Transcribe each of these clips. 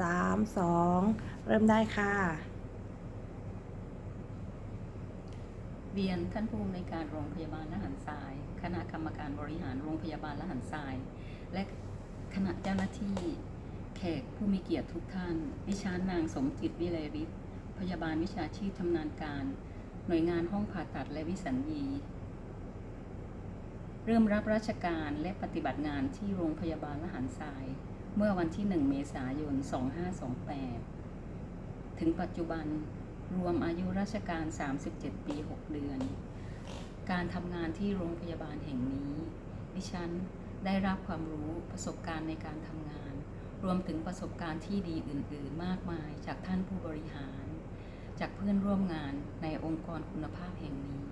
สามสองเริ่มได้ค่ะ เรียนท่านผู้อำนวยการโรงพยาบาลละหันทราย คณะกรรมการบริหารโรงพยาบาลละหันทราย และคณะเจ้าหน้าที่แขกผู้มีเกียรติทุกท่าน ดิฉันนางสมจิตวิไลฤทธิ์พยาบาลวิชาชีพชำนาญการ หน่วยงานห้องผ่าตัดและวิสัญญี เริ่มรับราชการและปฏิบัติงานที่โรงพยาบาลละหันทราย เมื่อวันที่ 1 เมษายน 2528 ถึงปัจจุบันรวมอายุราชการ 37 ปี 6 เดือน การทำงานที่โรงพยาบาลแห่งนี้ ดิฉันได้รับความรู้ประสบการณ์ในการทำงาน รวมถึงประสบการณ์ที่ดีอื่น ๆ มากมายจากท่านผู้บริหาร จากเพื่อนร่วมงานในองค์กรคุณภาพแห่งนี้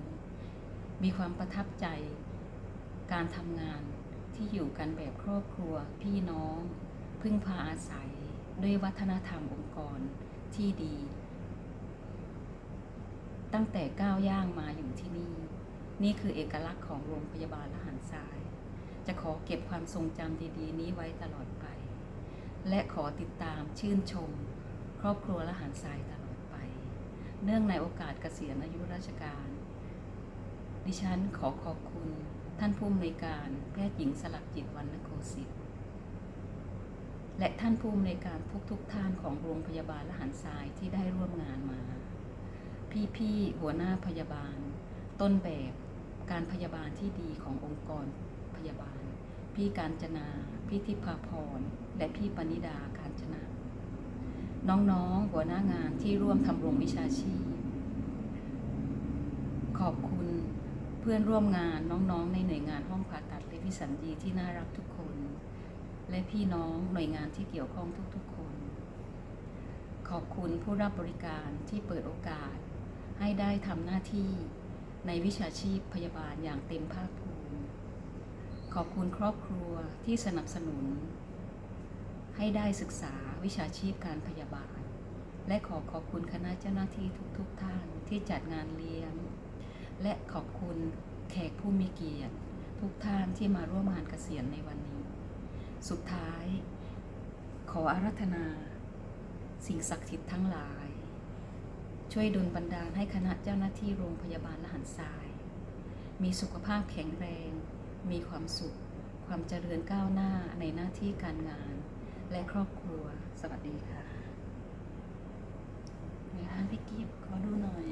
มีความประทับใจ การทำงานที่อยู่กันแบบครอบครัวพี่น้อง พึ่งพาอาศัยด้วยวัฒนธรรมองค์กรที่ดี ตั้งแต่ก้าวย่างมาอยู่ที่นี่ นี่คือเอกลักษณ์ของโรงพยาบาลละหันทราย จะขอเก็บความทรงจำดีๆ นี้ไว้ตลอดไป และขอติดตามชื่นชม ครอบครัวละหันทรายตลอดไป เนื่องในโอกาสเกษียณอายุราชการ ดิฉันขอขอบคุณท่านผู้อำนวยการแพทย์หญิงสลักจิตวรรณโคสิทธิ์ และท่านผู้อำนวยการทุกๆทท่านของโรงพยาบาลละหันทรายที่ได้ร่วมงานมา พี่ๆหัวหน้าพยาบาล ต้นแบบการพยาบาลที่ดีขององค์กรพยาบาล พี่การจนา พี่ทิพาพร และพี่ปณิดาการจนา น้องๆหัวหน้างานที่ร่วมทำรงวิชาชีพ ขอบคุณเพื่อนร่วมงานน้องๆ ในหน่วยงานห้องผ่าตัดและวิสัญญีที่น่ารักทุกคน และพี่น้องหน่วยงานที่เกี่ยวข้องทุกๆคน ขอบคุณผู้รับบริการที่เปิดโอกาส ให้ได้ทำหน้าที่ในวิชาชีพพยาบาลอย่างเต็มภาคภูมิ ขอบคุณครอบครัวที่สนับสนุน ให้ได้ศึกษาวิชาชีพการพยาบาล และขอขอบคุณคณะเจ้าหน้าที่ทุกๆทท่านที่จัดงานเลี้ยง และขอบคุณแขกผู้มีเกียรติ ทุกท่านที่มาร่วมงานเกษียณในวันนี้ สุดท้าย ขออารัธนา สิ่งศักดิ์สิทธิ์ทั้งหลาย ช่วยดลบันดาลให้คณะเจ้าหน้าที่โรงพยาบาลละหันทราย มีสุขภาพแข็งแรง มีความสุข ความเจริญก้าวหน้าในหน้าที่การงาน และครอบครัวสวัสดีค่ะไหนคะพี่กิฟขอดูหน่อย